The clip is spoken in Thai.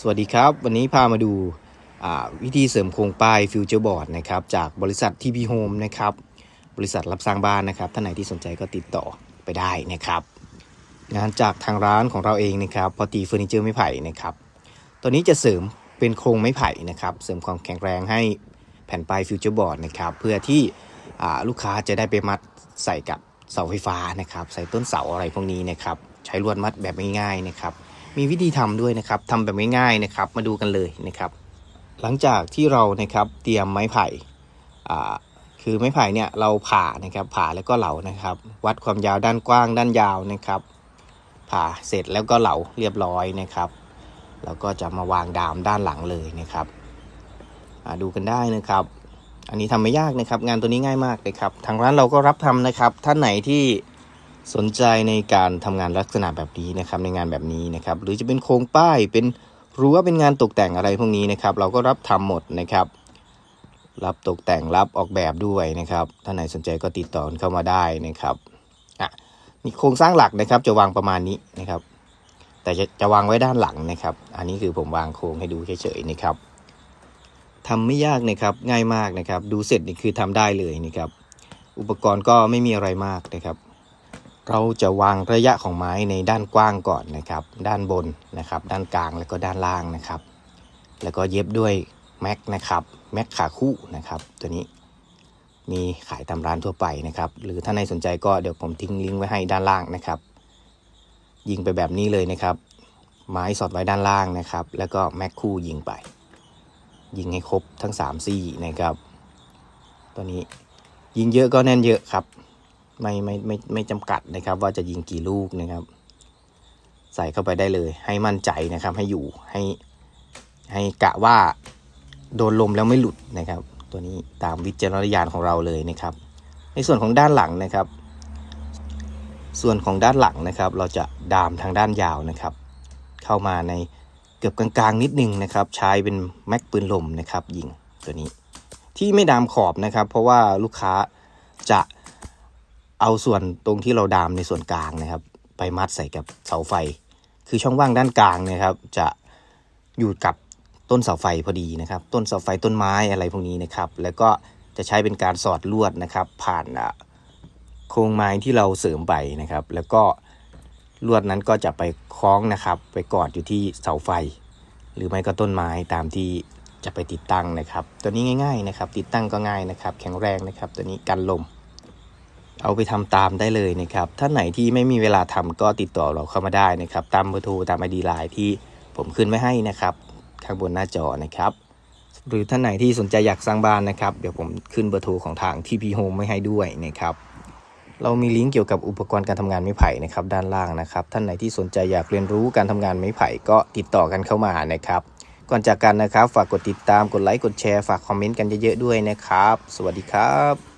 สวัสดีครับ วันนี้พามาดูวิธีเสริมโครงป้ายฟิวเจอร์บอร์ดนะครับจากบริษัท TP Home นะครับ บริษัทรับสร้างบ้านนะครับท่านไหนที่สนใจก็ติดต่อไปได้นะครับ งานจากทางร้านของเราเองนะครับพอตีเฟอร์นิเจอร์ไม้ไผ่นะครับตัวนี้จะเสริมเป็นโครงไม้ไผ่นะครับเสริมความแข็งแรงให้แผ่นป้ายฟิวเจอร์บอร์ดนะครับเพื่อที่ลูกค้าจะได้ไปมัดใส่กับเสาไฟฟ้านะครับ ใส่ต้นเสาอะไรพวกนี้นะครับ ใช้ลวดมัดแบบง่ายๆนะครับ มีวิธีทำด้วยนะครับทำแบบง่ายๆนะครับ มาดูกันเลยนะครับ หลังจากที่เรานะครับเตรียมไม้ไผ่อ่าคือไม้ไผ่เนี่ยเราผ่านะครับผ่าแล้วก็เหลานะครับ วัดความยาวด้านกว้างด้านยาวนะครับ ผ่าเสร็จแล้วก็เหลาเรียบร้อยนะครับแล้วก็จะมาวางดามด้านหลังเลยนะครับดูกันได้นะครับ อันนี้ทำไม่ยากนะครับ งานตัวนี้ง่ายมากเลยครับ ทางร้านเราก็รับทำนะครับ ท่านไหนที่ สนใจในการทำงานลักษณะแบบนี้นะครับในงานแบบนี้นะครับ หรือจะเป็นโครงป้ายเป็นรั้วเป็นงานตกแต่งอะไรพวกนี้นะครับ เราก็รับทำหมดนะครับ รับตกแต่งรับออกแบบด้วยนะครับท่านไหนสนใจก็ติดต่อเข้ามาได้นะครับอะนี่โครงสร้างหลักนะครับ จะวางประมาณนี้นะครับ แต่จะจะวางไว้ด้านหลังนะครับ อันนี้คือผมวางโครงให้ดูเฉยๆนะครับทำไม่ยากนะครับง่ายมากนะครับ ดูเสร็จนี่คือทำได้เลยนะครับ อุปกรณ์ก็ไม่มีอะไรมากนะครับ เราจะวางระยะของไม้ในด้านกว้างก่อนนะครับ ด้านบนนะครับ ด้านกลางแล้วก็ด้านล่างนะครับ แล้วก็เย็บด้วยแม็กนะครับแม็กขาคู่นะครับ ตัวนี้มีขายตามร้านทั่วไปนะครับ หรือถ้าในสนใจก็เดี๋ยวผมทิ้งลิงก์ไว้ให้ด้านล่างนะครับ ยิงไปแบบนี้เลยนะครับ ไม้สอดไว้ด้านล่างนะครับ แล้วก็แม็กคู่ยิงไป ยิงให้ครบทั้ง3ซี่นะครับ ตัวนี้ยิงเยอะก็แน่นเยอะครับ ไม่ไม่ไม่ไม่จำกัดนะครับ ว่าจะยิงกี่ลูกนะครับ ใส่เข้าไปได้เลย ให้มั่นใจนะครับ ให้อยู่ให้ให้กะว่าโดนลมแล้วไม่หลุดนะครับ ตัวนี้ตามวิจารณญาณของเราเลยนะครับ ในส่วนของด้านหลังนะครับ ส่วนของด้านหลังนะครับ เราจะดามทางด้านยาวนะครับ เข้ามาในเกือบกลางๆนิดนึงนะครับ ใช้เป็นแม็กปืนลมนะครับ ยิงตัวนี้ที่ไม่ดามขอบนะครับ เพราะว่าลูกค้าจะ เอาส่วนตรงที่เราดามในส่วนกลางนะครับ ไปมัดใส่กับเสาไฟ คือช่องว่างด้านกลางนะครับ จะอยู่กับต้นเสาไฟพอดีนะครับ ต้นเสาไฟต้นไม้อะไรพวกนี้นะครับ แล้วก็จะใช้เป็นการสอดลวดนะครับ ผ่านโครงไม้ที่เราเสริมไปนะครับ แล้วก็ลวดนั้นก็จะไปคล้องนะครับ ไปกอดอยู่ที่เสาไฟ หรือไม่ก็ต้นไม้ตามที่จะไปติดตั้งนะครับ ตัวนี้ง่าย ๆ นะครับ ติดตั้งก็ง่ายนะครับ แข็งแรงนะครับ ตัวนี้กันลม เอาไปทำตามได้เลยนะครับท่านไหนที่ไม่มีเวลาทำก็ติดต่อเราเข้ามาได้นะครับ ตามเบอร์โทรตามไอดีไลน์ที่ผมขึ้นไว้ให้นะครับ ข้างบนหน้าจอนะครับ หรือท่านไหนที่สนใจอยากสร้างบ้านนะครับ เดี๋ยวผมขึ้นเบอร์โทรของทาง TP Home ไว้ให้ด้วยนะครับ เรามีลิงก์เกี่ยวกับอุปกรณ์การทำงานไม้ไผ่นะครับด้านล่างนะครับ ท่านไหนที่สนใจอยากเรียนรู้การทำงานไม้ไผ่ก็ติดต่อกันเข้ามานะครับ ก่อนจากกันนะครับ ฝากกดติดตาม กดไลค์ กดแชร์ ฝากคอมเมนต์กันเยอะๆด้วยนะครับ สวัสดีครับ